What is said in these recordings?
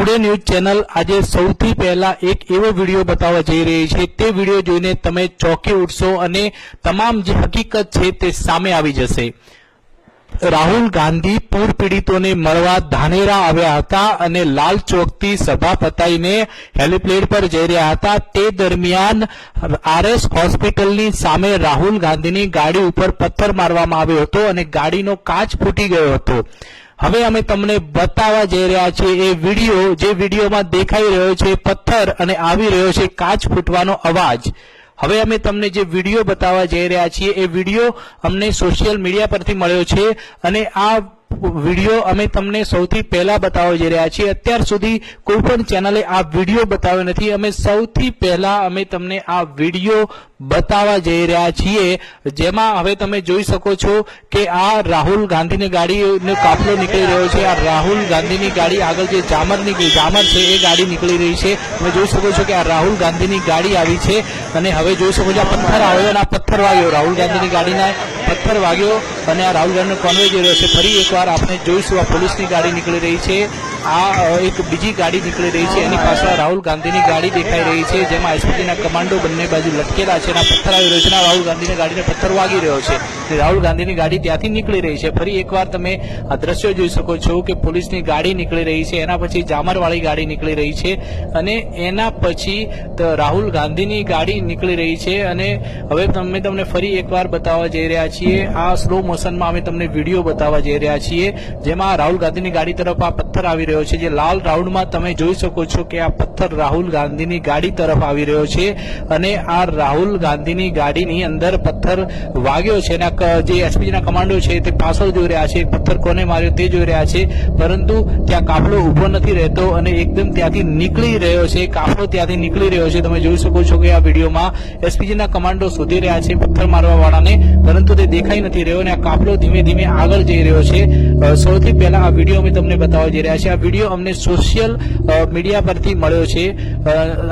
Today news channel આજે સૌથી પહેલા એક એવો વીડિયો બતાવવા જઈ રહી છે. તે વીડિયો જોઈને તમે ચોંકી ઉઠશો અને તમામ જે હકીકત છે તે સામે આવી જશે. રાહુલ ગાંધી પૂર પીડિતોને મળવા ધાનેરા આવ્યા હતા અને લાલ ચોકથી સભા પતાઈને હેલિપ્લેડ પર જઈ રહ્યા હતા. તે દરમિયાન આરએસ હોસ્પિટલની સામે રાહુલ ગાંધીની ગાડી ઉપર પથ્થર મારવામાં આવ્યો હતો અને ગાડીનો કાચ ફૂટી ગયો હતો. હવે અમે તમને બતાવવા જઈ રહ્યા છીએ એ વીડિયો, જે વિડીયોમાં દેખાઈ રહ્યો છે, પથ્થર અને આવી રહ્યો છે કાચ ફૂટવાનો અવાજ. હવે અમે તમને જે વીડિયો બતાવવા જઈ રહ્યા છીએ, એ વીડિયો અમને સોશિયલ મીડિયા પરથી મળ્યો છે અને આ વીડિયો અમે તમને સૌથી પહેલા બતાવવા જઈ રહ્યા છીએ. અત્યાર સુધી કોઈ પણ ચેનલે આ વીડિયો બતાવ્યો નથી. અમે સૌથી પહેલા અમે તમને આ વીડિયો બતાવવા જઈ રહ્યા છીએ. જેમાં હવે તમે જોઈ શકો છો કે આ રાહુલ ગાંધીની ગાડીનો કાફલો નીકળી રહ્યો છે. આ રાહુલ ગાંધીની ગાડી આગળ જે જામરની જામર છે, એ ગાડી નીકળી રહી છે. તમે જોઈ શકો છો કે આ રાહુલ ગાંધીની ગાડી આવી છે અને હવે જોઈ શકો છો આ પથ્થર આવ્યો અને આ પથ્થર વાગ્યો. રાહુલ ગાંધીની ગાડીના પથ્થર વાગ્યો અને આ રાહુલ ગાંધીનો કોન્વે જઈ રહ્યો છે, ફરી એકવાર આપણે જોઈશું આ પોલીસની ગાડી નીકળી રહી છે. આ એક બીજી ગાડી નીકળી રહી છે. એની પાછળ રાહુલ ગાંધીની ગાડી દેખાઈ રહી છે, જેમાં એસપીના કમાન્ડો બંને બાજુ લટકેલા છે અને પથ્થર આવી રહ્યો છે રાહુલ ગાંધીની ગાડીને પથ્થર વાગી રહ્યો છે. રાહુલ ગાંધીની ગાડી ત્યાંથી નીકળી રહી છે. ફરી એકવાર તમે આ દ્રશ્યો જોઈ શકો છો કે પોલીસની ગાડી નીકળી રહી છે. એના પછી જામરવાળી ગાડી નીકળી રહી છે અને એના પછી રાહુલ ગાંધીની ગાડી નીકળી રહી છે. અને હવે તમે તમને ફરી એકવાર બતાવવા જઈ રહ્યા છીએ. આ સ્લો મોશનમાં અમે તમને વીડિયો બતાવવા જઈ રહ્યા છીએ, જેમાં રાહુલ ગાંધીની ગાડી તરફ આ પથ્થર આવી રહ્યો છે, જે લાલ રાઉન્ડમાં તમે જોઈ શકો છો કે આ પથ્થર રાહુલ ગાંધીની ગાડી તરફ આવી રહ્યો છે અને આ રાહુલ ગાંધીની ગાડીની અંદર પથ્થર વાગ્યો છે અને જે એસપીજીના કમાન્ડો છે તે પાછળ જોઈ રહ્યા છે પથ્થર કોને માર્યો તે જોઈ રહ્યા છે, પરંતુ ત્યાં કાફલો ઊભો નથી રહેતો અને એકદમ ત્યાંથી નીકળી રહ્યો છે, કાફલો ત્યાંથી નીકળી રહ્યો છે. તમે જોઈ શકો છો કે આ વિડીયોમાં એસપીજીના કમાન્ડો શોધી રહ્યા છે પથ્થર મારવા વાળાને પરંતુ તે દેખાઈ નથી રહ્યો અને આ કાફલો ધીમે ધીમે આગળ જઈ રહ્યો છે. સૌથી પહેલા આ વીડિયો અમે તમને બતાવવા જઈ રહ્યા આ વીડિયો અમને સોશિયલ મીડિયા પરથી મળ્યો છે.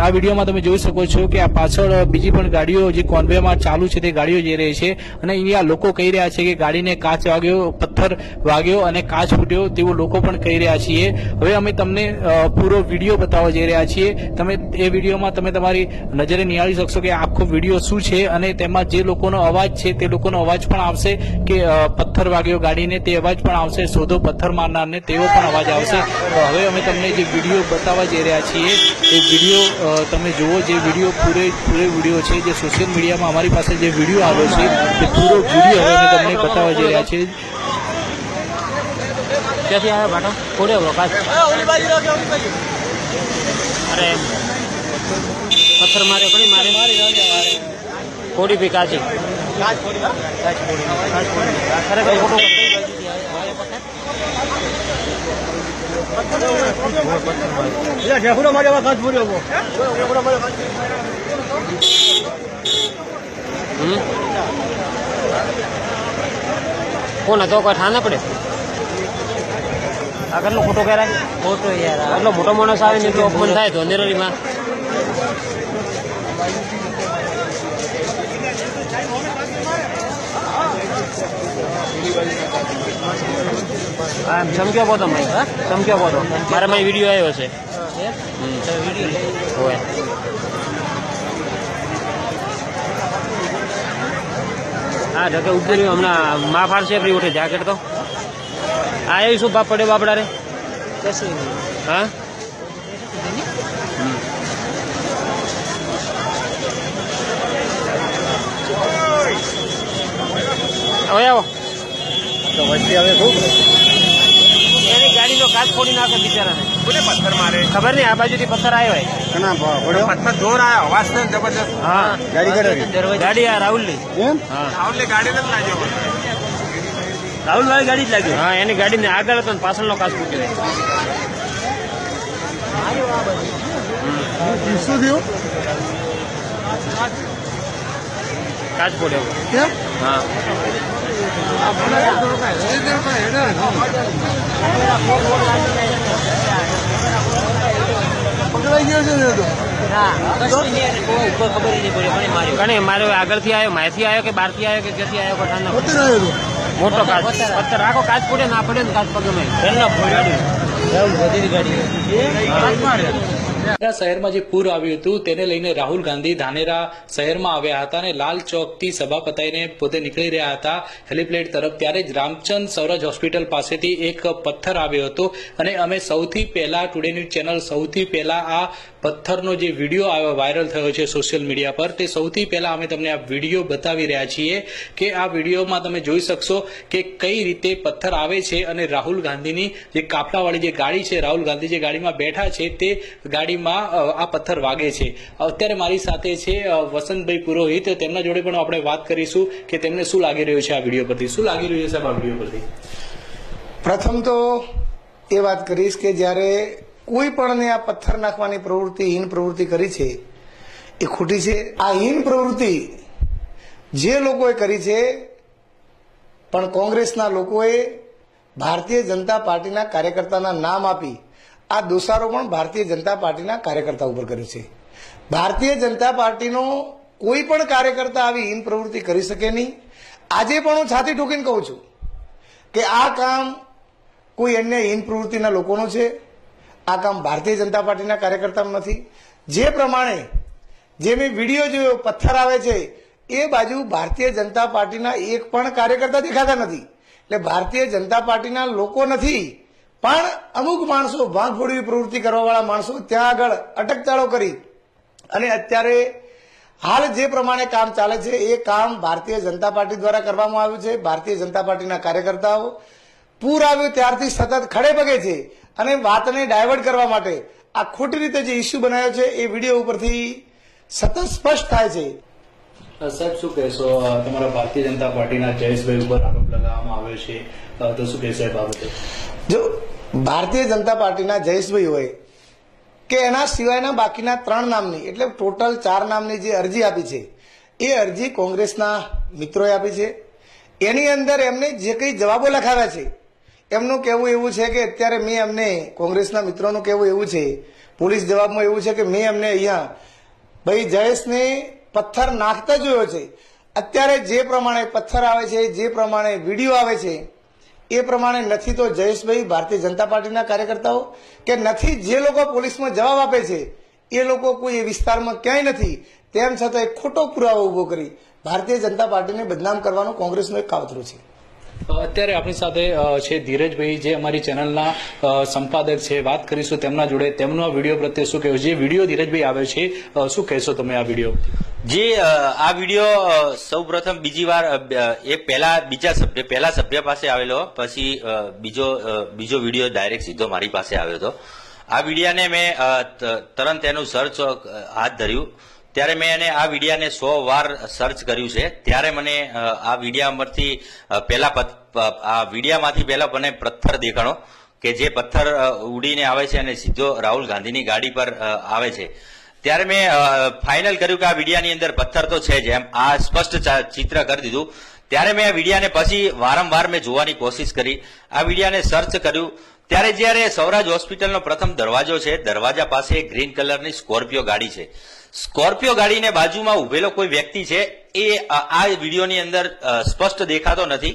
આ વિડીયોમાં તમે જોઈ શકો છો કે આ પાછળ બીજી પણ ગાડીઓ જે કોન્વેમાં ચાલુ છે તે ગાડીઓ જઈ રહી છે અને અહીંયા લોકો કહી રહ્યા છે કે ગાડીને કાચ વાગ્યો, પથ્થર વાગ્યો અને કાચ ફૂટ્યો તેવું લોકો પણ કહી રહ્યા છીએ. હવે અમે તમને પૂરો વીડિયો બતાવવા જઈ રહ્યા છીએ. તમે એ વિડીયોમાં તમે તમારી નજરે નિહાળી શકશો કે આખો વીડિયો શું છે અને તેમાં જે લોકોનો અવાજ છે તે લોકોનો અવાજ પણ આવશે કે પથ્થર વાગ્યો ગાડીને તે અવાજ પણ આવશે. શોધો પથ્થર મારનારને તેવો પણ અવાજ આવશે. હવે અમે તમને જે વીડિયો બતાવવા જઈ રહ્યા છીએ, એ વીડિયો તમે જુઓ જે વીડિયો પૂરે પૂરે વીડિયો છે, જે સોશિયલ મીડિયામાં અમારી પાસે જે વીડિયો આવ્યો છે તે પૂરો વીડિયો હવે અમે તમને બતાવવા જઈ રહ્યા છીએ. ક્યાંથી આવ્યા ભાટો? કોડે વકાશ અરે, પથ્થર માર્યો કઈ મારે કોડી ભી કાચી. ખરેખર ખોટું હમ? કોણ હતો? કોઈ ઠાને પડે? આ કેટલો ખોટો કહેવાય? ખોટો યાર એટલો મોટો માણસ આવે ને તો અપમાન થાય તો અંધેરીમાં હા ચમક્યો પોતો મેં ચમક્યો પોતો મારા માં વીડિયો આવ્યો છે. હોય હા ઢકે ઉતર્યું હમણાં મા ફાડશે ફ્રી ઉઠે. જાકેટ તો. આ એ શું બાપ પડે બાપડા રે? હા. હવે આવો. એની ગાડીનો કાચ ફોડી નાખે બિચારાને. કોને પથ્થર મારે? ખબર નહીં આ બાજુથી પથ્થર આવ્યો હોય. પથ્થર જોર આવ્યો અવાજ ને જબરજસ્ત. હા. ગાડી કઢાવી. ગાડી આ રાહુલની. એમ? હા. રાહુલને ગાડી નથી લાગ્યો. રાહુલ વાળી ગાડી જ લાગી હા એની ગાડી ને આગળ હતો ને પાછળનો કાચ ફૂટ્યો શું થયું? કાચ ફોડ્યો કેમ? હા. પકડાઈ ગયો છે ને તો કણે મારે આગળથી આવ્યો માહિતી આવ્યો કે બહારથી આવ્યો કે ક્યાંથી આવ્યો હતો. મોટો કાચ. પથ્થર આખો કાચ પડે ના પડે ને કાચ પગમે ગાડી. ધાનેરા શહેરમાં જે પૂર આવ્યું હતું, તેને લઈને રાહુલ ગાંધી ધાનેરા શહેરમાં આવ્યા હતા અને લાલ ચોકથી સભા પતાઈને પોતે નીકળી રહ્યા હતા. હેલીપ્લેડ તરફ ત્યારે જ રામચંદ સૌરજ હોસ્પિટલ પાસેથી એક પથ્થર આવ્યો હતો અને અમે સૌથી પહેલા ટુડે ન્યૂઝ ચેનલ સૌથી પહેલા આ પથ્થરનો જે વીડિયો આવ્યો વાયરલ થયો છે સોશિયલ મીડિયા પર, તે સૌથી પહેલા અમે તમને આ વીડિયો બતાવી રહ્યા છીએ કે આ વિડીયોમાં તમે જોઈ શકશો કે કઈ રીતે પથ્થર આવે છે અને રાહુલ ગાંધીની જે કાફલાવાળી જે ગાડી છે, રાહુલ ગાંધી જે ગાડીમાં બેઠા છે, તે ગાડીમાં આ પથ્થર વાગે છે. અત્યારે મારી સાથે છે વસંતભાઈ પુરોહિત. તેમના જોડે પણ આપણે વાત કરીશું કે તેમને શું લાગી રહ્યું છે આ વીડિયો પરથી. શું લાગી રહ્યું છે સાહેબ આ વીડિયો પરથી? પ્રથમ તો એ વાત કરીશ કે જ્યારે કોઈ પણને આ પથ્થર નાખવાની પ્રવૃત્તિ, હીન પ્રવૃત્તિ કરી છે, એ ખોટી છે. આ હીન પ્રવૃત્તિ જે લોકોએ કરી છે, પણ કોંગ્રેસના લોકોએ ભારતીય જનતા પાર્ટીના કાર્યકર્તાના નામ આપી, આ દોષારો પણ ભારતીય જનતા પાર્ટીના કાર્યકર્તા ઉપર કર્યો છે. ભારતીય જનતા પાર્ટીનો કોઈ પણ કાર્યકર્તા આવી હીન પ્રવૃત્તિ કરી શકે નહીં. આજે પણ હું છાતી ઠોકીને કહું છું કે આ કામ કોઈ અન્ય હીન પ્રવૃત્તિના લોકોનું છે. આ કામ ભારતીય જનતા પાર્ટીના કાર્યકર્તાનું નથી. જે પ્રમાણે જે મેં વીડિયો જોયો, પથ્થર આવે છે, એ બાજુ ભારતીય જનતા પાર્ટીના એક પણ કાર્યકર્તા દેખાતા નથી. એટલે ભારતીય જનતા પાર્ટીના લોકો નથી, પણ અમુક માણસો ભાંગફોડવી પ્રવૃત્તિ કરવાવાળા માણસો ત્યાં આગળ અટકચાળો કરી. અને અત્યારે હાલ જે પ્રમાણે કામ ચાલે છે, એ કામ ભારતીય જનતા પાર્ટી દ્વારા કરવામાં આવ્યું છે. ભારતીય જનતા પાર્ટીના કાર્યકર્તાઓ પૂર આવ્યું ત્યારથી સતત ખડે પગે છે. અને વાતને ડાયવર્ટ કરવા માટે આ ખોટી રીતે જે ઇસ્યુ બનાવ્યો છે એ વીડિયો ઉપરથી સતત સ્પષ્ટ થાય છે. સાહેબ શું કહેશો? તમારા ભારતીય જનતા પાર્ટીના જયેશભાઈ ઉપર આરોપ લગાવવામાં આવ્યો છે. તો શું કહેશો એ બાબતે? જો ભારતીય જનતા પાર્ટીના જયેશભાઈ હોય કે એના સિવાયના બાકીના ત્રણ નામની એટલે ટોટલ ચાર નામની જે અરજી આપી છે એ અરજી કોંગ્રેસના મિત્રોએ આપી છે. એની અંદર એમને જે કંઈ જવાબો લખાવ્યા છે એમનું કહેવું એવું છે કે અત્યારે મેં એમને કોંગ્રેસના મિત્રોનું કહેવું એવું છે. પોલીસ જવાબમાં એવું છે કે મેં એમને અહીંયા ભાઈ જયેશને પથ્થર નાખતા જોયો છે. અત્યારે જે પ્રમાણે પથ્થર આવે છે, જે પ્રમાણે વીડિયો આવે છે, એ પ્રમાણે નથી તો જયેશભાઈ ભારતીય જનતા પાર્ટીના કાર્યકર્તાઓ કે નથી જે લોકો પોલીસમાં જવાબ આપે છે, એ લોકો કોઈ એ વિસ્તારમાં ક્યાંય નથી. તેમ છતાં એક ખોટો પુરાવો ઊભો કરી ભારતીય જનતા પાર્ટીને બદનામ કરવાનું કોંગ્રેસનું એક કાવતરું છે. અત્યારે આપણી સાથે છે ધીરજભાઈ જે અમારી ચેનલના સંપાદક છે. વાત કરીશું તેમના જોડે. તેમનો વીડિયો પ્રત્યે શું કહેવું? જે વીડિયો ધીરજભાઈ આવે છે શું કહેશો તમે આ વીડિયો? જે આ વીડિયો સૌ પ્રથમ બીજી વાર એ પહેલા, બીજા સભ્ય, પહેલા સભ્ય પાસે આવેલો. પછી બીજો બીજો વીડિયો ડાયરેક્ટ સીધો મારી પાસે આવ્યો હતો. આ વિડીયાને મેં તરત એનું સર્ચ હાથ ધર્યું. ત્યારે મેં એને આ વિડીયાને સો વાર સર્ચ કર્યું છે. ત્યારે મને આ વિડીયામાંથી પહેલા આ વિડીયામાંથી પહેલા મને પથ્થર દેખાણો કે જે પથ્થર ઉડીને આવે છે અને સીધો રાહુલ ગાંધીની ગાડી પર આવે છે. ત્યારે મેં ફાઇનલ કર્યું કે આ વિડિયાની અંદર પથ્થર તો છે જ એમ. આ સ્પષ્ટ ચિત્ર કરી દીધું. ત્યારે મેં આ વિડિયાને પછી વારંવાર મેં જોવાની કોશિશ કરી. આ વિડિયાને સર્ચ કર્યું. ત્યારે જ્યારે સૌરાજ હોસ્પિટલનો પ્રથમ દરવાજો છે, દરવાજા પાસે ગ્રીન કલરની સ્કોર્પિયો ગાડી છે. સ્કોર્પિયો ગાડીને બાજુમાં ઉભેલો કોઈ વ્યક્તિ છે, એ આ વિડીયોની અંદર સ્પષ્ટ દેખાતો નથી.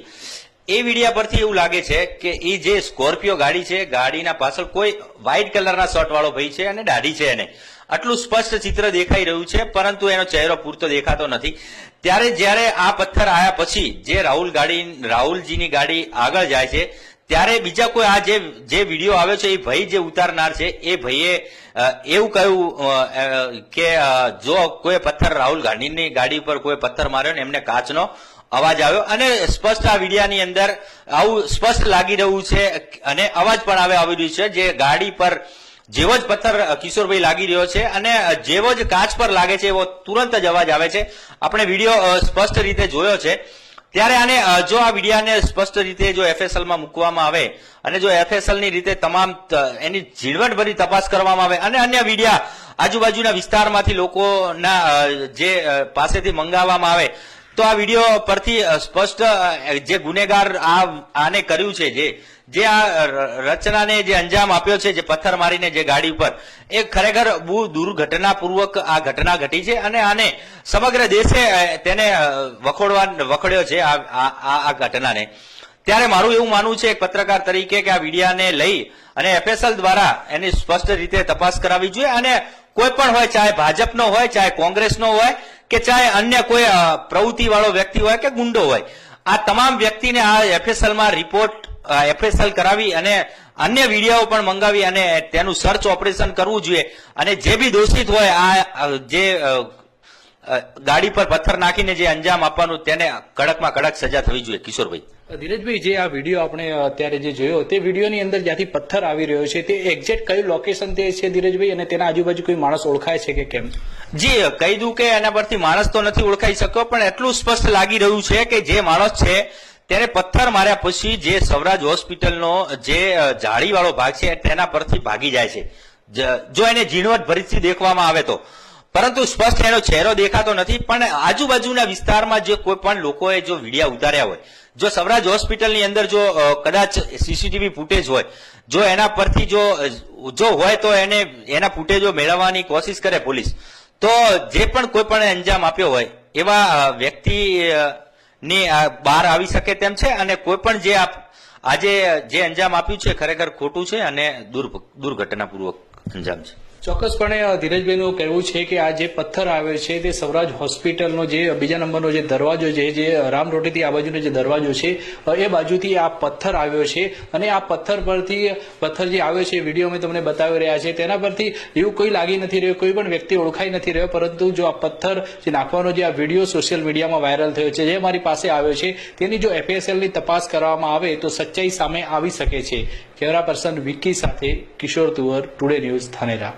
એ વિડીયા પરથી એવું લાગે છે કે એ જે સ્કોર્પિયો ગાડી છે, ગાડીના પાછળ કોઈ વ્હાઇટ કલરના શર્ટ વાળો ભાઈ છે અને દાઢી છે એને. આટલું સ્પષ્ટ ચિત્ર દેખાઈ રહ્યું છે, પરંતુ એનો ચહેરો પૂરતો દેખાતો નથી. ત્યારે જ્યારે આ પથ્થર આયા પછી, જે રાહુલ ગાડી, રાહુલજીની ગાડી આગળ જાય છે ત્યારે બીજા કોઈ આ જે જે વીડિયો આવ્યો છે, એ ભાઈ જે ઉતારનાર છે, એ ભાઈએ એવું કહ્યું કે જો કોઈ પથ્થર રાહુલ ગાંધીની ગાડી પર કોઈ પથ્થર માર્યો ને એમને કાચનો અવાજ આવ્યો અને સ્પષ્ટ આ વિડીયાની અંદર આવું સ્પષ્ટ લાગી રહ્યું છે અને અવાજ પણ આવે આવી રહ્યું છે જે ગાડી પર જેવો જ પથ્થર કિશોરભાઈ લાગી રહ્યો છે અને જેવો જ કાચ પર લાગે છે એવો તુરંત જ અવાજ આવે છે. આપણે વીડિયો સ્પષ્ટ રીતે જોયો છે. ત્યારે આને જો આ વિડિયાને સ્પષ્ટ રીતે જો એફએસએલમાં મૂકવામાં આવે અને જો એફએસએલની રીતે તમામ એની ઝીણવટભરી તપાસ કરવામાં આવે અને અન્ય વિડિયા આજુબાજુના વિસ્તારમાંથી લોકોના જે પાસેથી મંગાવવામાં આવે તો આ વીડિયો પરથી સ્પષ્ટ જે ગુનેગાર આ, આને કર્યું છે, જે જે આ રચનાને જે અંજામ આપ્યો છે, જે પથ્થર મારીને જે ગાડી ઉપર, એ ખરેખર બહુ દુર્ઘટનાપૂર્વક આ ઘટના ઘટી છે અને આને સમગ્ર દેશે તેને વખોડવા, વખોડ્યો છે આ, આ- ઘટનાને. ત્યારે મારું એવું માનવું છે એક પત્રકાર તરીકે કે આ મીડિયાને લઈ અને એફએસએલ દ્વારા એની સ્પષ્ટ રીતે તપાસ કરાવવી જોઈએ અને કોઈ પણ હોય, ચાહે ભાજપનો હોય, ચાહે કોંગ્રેસનો હોય કે ચાહે અન્ય કોઈ પ્રવૃત્તિ વાળો વ્યક્તિ હોય કે ગુંડો હોય, આ તમામ વ્યક્તિને આ એફએસએલમાં રિપોર્ટ એફએસએલ કરાવી અને અન્ય વીડિયો પણ મંગાવી અને તેનું સર્ચ ઓપરેશન કરવું જોઈએ. અને જે બી દોષિત હોય, આ જે ગાડી પર પથ્થર નાખીને જે અંજામ આપવાનું તેને કડકમાં કડક સજા થવી જોઈએ કિશોરભાઈ. ધીરજભાઈ જે આ વીડિયો આપણે અત્યારે જે જોયો તે વિડીયોની અંદર જ્યાંથી પથ્થર આવી રહ્યો છે તે એક્ઝેક્ટ કયું લોકેશન તે છે ધીરજભાઈ? અને તેના આજુબાજુ કોઈ માણસ ઓળખાય છે કે કેમ? જી કહી દઉં કે એના પરથી માણસ તો નથી ઓળખાઈ શક્યો પણ એટલું સ્પષ્ટ લાગી રહ્યું છે કે જે માણસ છે તેને પથ્થર માર્યા પછી જે સવરાજ હોસ્પિટલનો જે જાળીવાળો ભાગ છે તેના પરથી ભાગી જાય છે. જો એને ઝીણવટ ભરીથી દેખવામાં આવે તો. પરંતુ સ્પષ્ટ એનો ચહેરો દેખાતો નથી, પણ આજુબાજુના વિસ્તારમાં જે કોઈ પણ લોકોએ જો વિડિયા ઉતાર્યા હોય, જો સવરાજ હોસ્પિટલની અંદર જો કદાચ સીસીટીવી ફૂટેજ હોય, જો એના પરથી જો જો હોય તો એને, એના ફૂટેજો મેળવવાની કોશિશ કરે પોલીસ, તો જે પણ કોઈ પણ અંજામ આપ્યો હોય, એવા વ્યક્તિ ની બહાર આવી શકે તેમ છે અને કોઈ પણ જે આજે જે અંજામ આપ્યું છે, ખરેખર ખોટું છે અને દુર્- દુર્ઘટનાપૂર્વક અંજામ છે. ચોક્કસપણે ધીરજભાઈનું કહેવું છે કે આ જે પથ્થર આવ્યો છે, તે સૌરાજ હોસ્પિટલનો જે બીજા નંબરનો જે દરવાજો છે, જે રામ રોટીથી આ બાજુનો જે દરવાજો છે એ બાજુથી આ પથ્થર આવ્યો છે. અને આ પથ્થર પરથી પથ્થર જે આવ્યો છે વીડિયો અમે તમને બતાવી રહ્યા છે તેના પરથી એવું કોઈ લાગી નથી રહ્યું, કોઈ પણ વ્યક્તિ ઓળખાઈ નથી રહ્યો, પરંતુ જો આ પથ્થર જે નાખવાનો જે આ વીડિયો સોશિયલ મીડિયામાં વાયરલ થયો છે, જે મારી પાસે આવ્યો છે, તેની જો એફએસએલની તપાસ કરવામાં આવે, તો સચ્ચાઈ સામે આવી શકે છે. કેમેરા પર્સન વિકી સાથે કિશોર તુવર, ટુડે ન્યૂઝ ધાનેરા.